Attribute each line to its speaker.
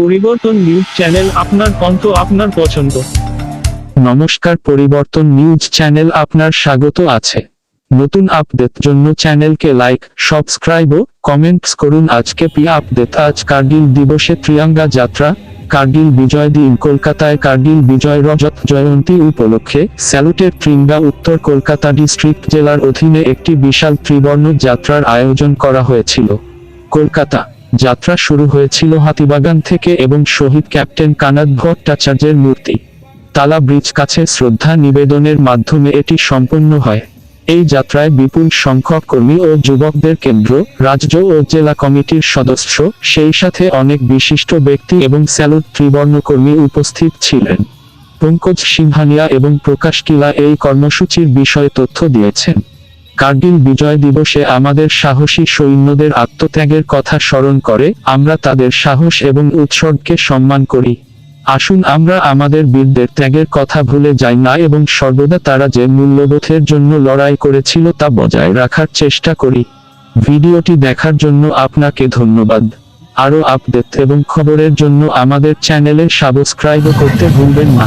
Speaker 1: পরিবর্তন news channel আপনার কণ্ঠ আপনার পছন্দ।
Speaker 2: নমস্কার, পরিবর্তন নিউজ চ্যানেল আপনার স্বাগত আছে। নতুন আপডেট জন্য চ্যানেলকে লাইক, সাবস্ক্রাইব ও কমেন্টস করুন। আজকে পি আপডেট? আজ কার্গিল দিবসে ত্রিয়াঙ্গা যাত্রা, কার্গিল বিজয় দিন। কলকাতায় কার্গিল বিজয় রজত জয়ন্তী উপলক্ষে স্যালুটের ট্রিঙ্গা উত্তর কলকাতা ডিস্ট্রিক্ট জেলার অধীনে একটি বিশাল ত্রিবর্ণ যাত্রার আয়োজন করা হয়েছিল। কলকাতা যাত্রা শুরু হয়েছিল হাতিবাগান থেকে এবং শহীদ ক্যাপ্টেন কানাদ ভট্টাচার্যের মূর্তি। তালা ব্রিজ কাছে শ্রদ্ধা নিবেদনের মাধ্যমে এটি সম্পন্ন হয়। এই যাত্রায় বিপুল সংখ্যক কর্মী ও যুবকদের কেন্দ্র, রাজ্য ও জেলা কমিটির সদস্য, সেই সাথে অনেক বিশিষ্ট ব্যক্তি এবং স্যালুট ত্রিবর্ণ কর্মী উপস্থিত ছিলেন। পঙ্কজ সিংহানিয়া এবং প্রকাশ কিলা এই কর্মসূচির বিষয়ে তথ্য দিয়েছেন। কার্গিল বিজয় দিবসে আমাদের সাহসী সৈন্যদের আত্মত্যাগের কথা স্মরণ করে, আমরা তাদের সাহস এবং উৎসর্গকে সম্মান করি। আসুন আমরা আমাদের বীরদের ত্যাগের কথা ভুলে যাই না এবং সর্বদা তারা যে মূল্যবোধের জন্য লড়াই করেছিল তা বজায় রাখার চেষ্টা করি। ভিডিওটি দেখার জন্য আপনাকে ধন্যবাদ। আরও আপডেট এবং খবরের জন্য আমাদের চ্যানেলে সাবস্ক্রাইব করতে ভুলবেন না।